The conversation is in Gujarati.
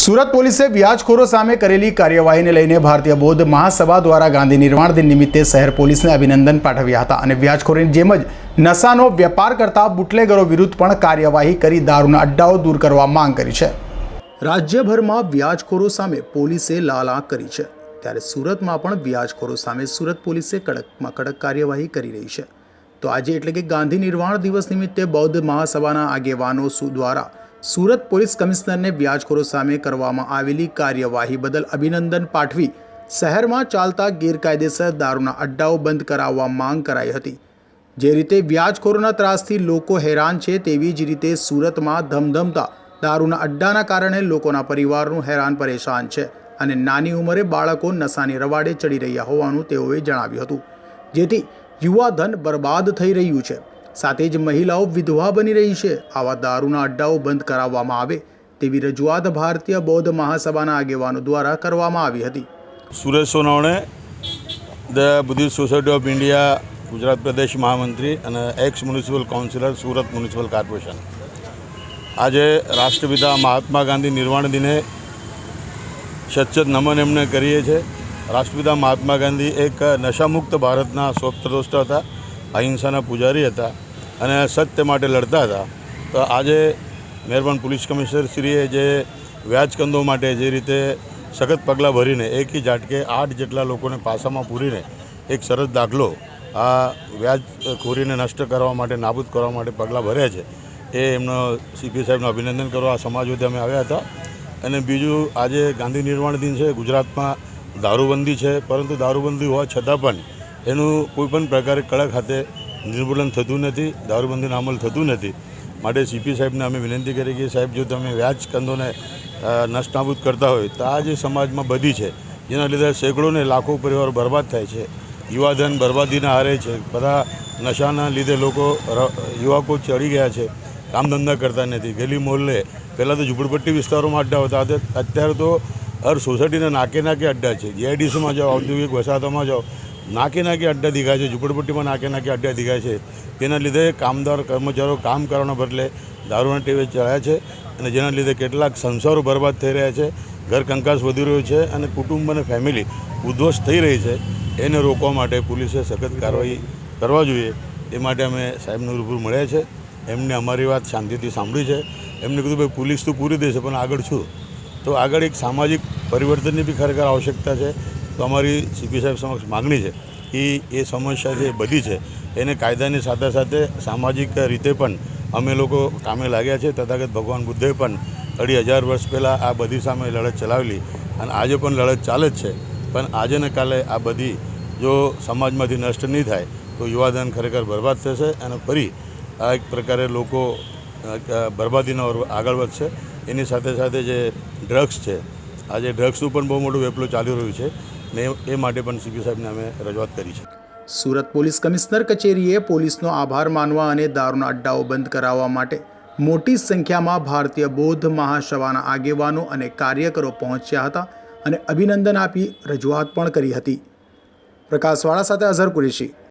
સુરત પોલીસે વ્યાજખોરો સામે કરેલી કાર્યવાહીને લઈને ભારતીય બૌદ્ધ મહાસભા દ્વારા ગાંધી નિર્વાણ દિન નિમિત્તે શહેર પોલીસને અભિનંદન પાઠવ્યા હતા અને વ્યાજખોરીની જેમ જ નશાનો વેપાર કરતા બુટલેગરો વિરુદ્ધ પણ કાર્યવાહી કરી દારૂના અડ્ડાઓ દૂર કરવા માંગ કરી છે. રાજ્યભરમાં વ્યાજખોરો સામે પોલીસે લાલ આંખ કરી છે. ત્યારે સુરતમાં પણ વ્યાજખોરો સામે સુરત પોલીસે કડકમાં કડક કાર્યવાહી કરી રહી છે. તો આજે એટલે કે ગાંધી નિર્વાણ દિવસ નિમિત્તે બૌદ્ધ મહાસભાના આગેવાનો દ્વારા સુરત પોલીસ કમિશનરને વ્યાજખોરો સામે કરવામાં આવેલી કાર્યવાહી બદલ અભિનંદન પાઠવી શહેરમાં ચાલતા ગેરકાયદેસર દારૂના અડ્ડાઓ બંધ કરાવવા માંગ કરાઈ હતી. જે રીતે વ્યાજખોરોના ત્રાસથી લોકો હેરાન છે તેવી જ રીતે સુરતમાં ધમધમતા દારૂના અડ્ડાના કારણે લોકોના પરિવારનું હેરાન પરેશાન છે અને નાની ઉંમરે બાળકો નશાની રવાડે ચડી રહ્યા હોવાનું તેઓએ જણાવ્યું હતું. જેથી યુવા ધન બરબાદ થઈ રહ્યું છે. સાથે જ મહિલાઓ વિધવા બની રહી છે. આવા દારૂના અડ્ડાઓ બંધ કરાવવામાં આવે તેવી રજૂઆત ભારતીય બૌદ્ધ મહાસભાના આગેવાનો દ્વારા કરવામાં આવી હતી. Suresh Sonawane the Buddhist society of India, Gujarat પ્રદેશ મહામંત્રી અને ex municipal councillor Surat municipal corporation આજે રાષ્ટ્રપિતા મહાત્મા ગાંધી નિર્વાણ દિને સચ્ચત નમન એમને કરીએ છીએ રાષ્ટ્રપિતા મહાત્મા ગાંધી એક નશામુક્ત ભારતના સ્વપ્નદોષ્ટ હતા, અહિંસાના પૂજારી હતા. અને સત્ય માટે લડતા હતા. તો આજે મહેરબાન પોલીસ કમિશનરશ્રીએ જે વ્યાજકંદો માટે જે રીતે સખત પગલાં ભરીને એકી ઝાટકે આઠ જેટલા લોકોને પાસામાં પૂરીને એક સરસ દાખલો આ વ્યાજખોરીને નષ્ટ કરવા માટે, નાબૂદ કરવા માટે પગલાં ભર્યા છે, એ એમનો સીપી સાહેબનું અભિનંદન કરવા આ સમાજ વતી અમે આવ્યા હતા. અને બીજું, આજે ગાંધી નિર્વાણ દિન છે, ગુજરાતમાં દારૂબંધી છે. પરંતુ દારૂબંધી હોવા છતાં પણ એનું કોઈપણ પ્રકારે કડક હાથે નિર્મૂલન થતું નથી, દારૂબંધીનો અમલ થતું નથી. માટે સીપી સાહેબને અમે વિનંતી કરી કે સાહેબ, જો તમે વ્યાજ કંદોને નષ્ટાબૂદ કરતા હોય, તો આ જે સમાજમાં બધી છે, જેના લીધે સેંકડો ને લાખો પરિવારો બરબાદ થાય છે, યુવાધન બરબાદીના હારે છે, બધા નશાના લીધે લોકો યુવકો ચડી ગયા છે કામ ધંધા કરતા નથી. ગલી મોહલ્લે પહેલાં તો ઝૂંપડપટ્ટી વિસ્તારોમાં અડ્ડા હતા અત્યારે તો હર સોસાયટીના નાકે નાકે અડ્ડા છે. જીઆઈડીસીમાં જાઓ, ઔદ્યોગિક વસાહતોમાં જાઓ નાકે નાકે અડ્ડા દીઘા છે, ઝૂંપડપટ્ટીમાં નાકે નાકે અડ્ડા દીઘા છે. તેના લીધે કામદાર કર્મચારીઓ કામ કરવાના બદલે દારૂના ટેવે ચડ્યા છે અને જેના લીધે કેટલાક સંસારો બરબાદ થઈ રહ્યા છે, ઘર કંકાસ વધી રહ્યો છે અને કુટુંબ અને ફેમિલી ઉદ્ધવસ્ત થઈ રહી છે. એને રોકવા માટે પોલીસે સખત કાર્યવાહી કરવા જોઈએ. એ માટે અમે સાહેબને રૂબરૂ મળ્યા છે. એમને અમારી વાત શાંતિથી સાંભળી છે. એમને કીધું, ભાઈ, પોલીસ તો પૂરી દેશે, પણ આગળ શું? તો આગળ એક સામાજિક પરિવર્તનની બી ખરેખર આવશ્યકતા છે. તો અમારી સીપી સાહેબ સમક્ષ માગણી છે કે એ સમસ્યા જે બધી છે, એને કાયદાની સાથે સાથે સામાજિક રીતે પણ અમે લોકો કામે લાગ્યા છે. તથાગત ભગવાન બુદ્ધે પણ અઢી હજાર વર્ષ પહેલાં આ બધી સામે લડત ચલાવેલી અને આજે પણ લડત ચાલે જ છે. પણ આજે ને કાલે આ બધી જો સમાજમાંથી નષ્ટ નહીં થાય, તો યુવાધન ખરેખર બરબાદ થશે અને ફરી આ એક પ્રકારે લોકો બરબાદીનો આગળ વધશે. એની સાથે સાથે જે ડ્રગ્સ છે આજે ડ્રગ્સનું પણ બહુ મોટું વેપલું ચાલી રહ્યું છે. ને એ- માટે પણ સીપી સાહેબને અમે રજૂઆત કરી છે. સુરત પોલીસ કમિશનર કચેરીએ પોલીસનો આભાર માનવા અને દારૂના અડ્ડાઓ બંધ કરાવવા માટે મોટી સંખ્યામાં ભારતીય બૌદ્ધ મહાસભાના આગેવાનો અને કાર્યકરો પહોંચ્યા હતા અને અભિનંદન આપી રજૂઆત પણ કરી હતી. પ્રકાશવાળા સાથે અઝહર કુરેશી.